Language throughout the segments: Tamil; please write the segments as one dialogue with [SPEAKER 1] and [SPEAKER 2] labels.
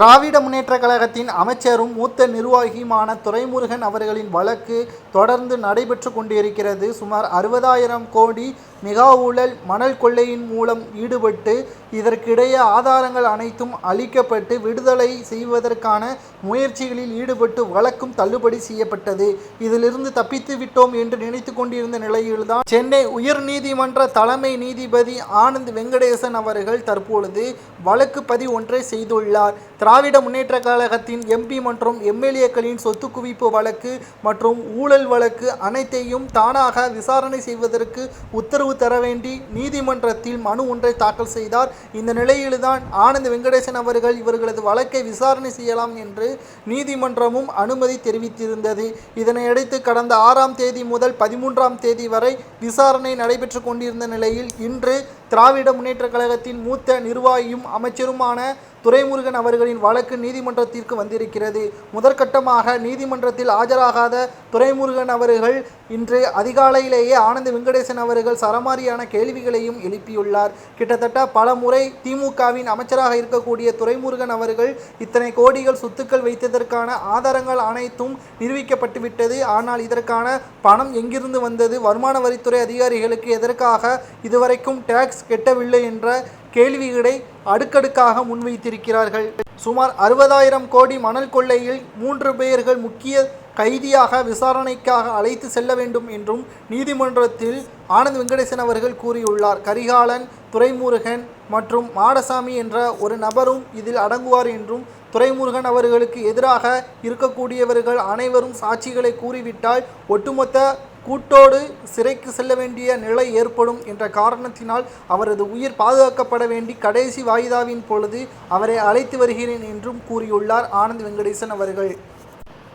[SPEAKER 1] திராவிட முன்னேற்றக் கழகத்தின் அமைச்சரும் மூத்த நிர்வாகியுமான துரைமுருகன் அவர்களின் வழக்கு தொடர்ந்து நடைபெற்று கொண்டிருக்கிறது. சுமார் அறுபதாயிரம் கோடி மெகா ஊழல் மணல் கொள்ளையின் மூலம் ஈடுபட்டு இதற்கிடையே ஆதாரங்கள் அனைத்தும் அளிக்கப்பட்டு விடுதலை செய்வதற்கான முயற்சிகளில் ஈடுபட்டு வழக்கும் தள்ளுபடி செய்யப்பட்டது. இதிலிருந்து தப்பித்து விட்டோம் என்று நினைத்து கொண்டிருந்த நிலையில்தான் சென்னை உயர்நீதிமன்ற தலைமை நீதிபதி ஆனந்த் வெங்கடேசன் அவர்கள் தற்பொழுது வழக்கு பதிவு ஒன்றை செய்துள்ளார். திராவிட முன்னேற்ற கழகத்தின் எம்பி மற்றும் எம்எல்ஏக்களின் சொத்து குவிப்பு வழக்கு மற்றும் ஊழல் வழக்கு அனைத்தையும் தானாக விசாரணை செய்வதற்கு உத்தரவு தர வேண்டி நீதிமன்றத்தில் மனு ஒன்றை தாக்கல் செய்தார். இந்த நிலையில்தான் ஆனந்த் வெங்கடேசன் அவர்கள் இவர்களது வழக்கை விசாரணை செய்யலாம் என்று நீதிமன்றமும் அனுமதி தெரிவித்திருந்தது. இதனையடுத்து கடந்த ஆறாம் தேதி முதல் பதிமூன்றாம் தேதி வரை விசாரணை நடைபெற்று கொண்டிருந்த நிலையில் இன்று திராவிட முன்னேற்ற கழகத்தின் மூத்த நிர்வாகியும் அமைச்சருமான துரைமுருகன் அவர்களின் வழக்கு நீதிமன்றத்திற்கு வந்திருக்கிறது. முதற்கட்டமாக நீதிமன்றத்தில் ஆஜராகாத துரைமுருகன் அவர்கள் இன்று அதிகாலையிலேயே ஆனந்த் வெங்கடேசன் அவர்கள் சரமாரியான கேள்விகளையும் எழுப்பியுள்ளார். கிட்டத்தட்ட பல முறை திமுகவின் அமைச்சராக இருக்கக்கூடிய துரைமுருகன் அவர்கள் இத்தனை கோடிகள் சொத்துக்கள் வைத்ததற்கான ஆதாரங்கள் அனைத்தும் நிரூபிக்கப்பட்டுவிட்டது ஆனால் இதற்கான பணம் எங்கிருந்து வந்தது? வருமான வரித்துறை அதிகாரிகளுக்கு எதற்காக இதுவரைக்கும் டேக்ஸ் கெட்டவில்லை என்ற கேள்விகளை அடுக்கடுக்காக முன்வைத்திருக்கிறார்கள். சுமார் அறுபதாயிரம் கோடி மணல் கொள்ளையில் மூன்று பேர்கள் முக்கிய கைதியாக விசாரணைக்காக அழைத்து செல்ல வேண்டும் என்றும் நீதிமன்றத்தில் ஆனந்த் வெங்கடேசன் அவர்கள் கூறியுள்ளார். கரிகாலன் துரைமுருகன் மற்றும் மாடசாமி என்ற ஒரு நபரும் இதில் அடங்குவார் என்றும் துரைமுருகன் அவர்களுக்கு எதிராக இருக்கக்கூடியவர்கள் அனைவரும் சாட்சிகளை கூறிவிட்டால் ஒட்டுமொத்த கூட்டோடு சிறைக்கு செல்ல வேண்டிய நிலை ஏற்படும் என்ற காரணத்தினால் அவரது உயிர் பாதுகாக்கப்பட வேண்டி கடைசி வாய்தாவின் பொழுது அவரை அழைத்து வருகிறேன் என்றும் கூறியுள்ளார் ஆனந்த் வெங்கடேசன் அவர்கள்.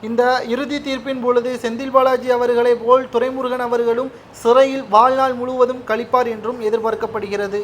[SPEAKER 1] இந்த இறுதி தீர்ப்பின் பொழுது செந்தில் பாலாஜி அவர்களை போல் துரைமுருகன் அவர்களும் சிறையில் வாழ்நாள் முழுவதும் கழிப்பார் என்றும் எதிர்பார்க்கப்படுகிறது.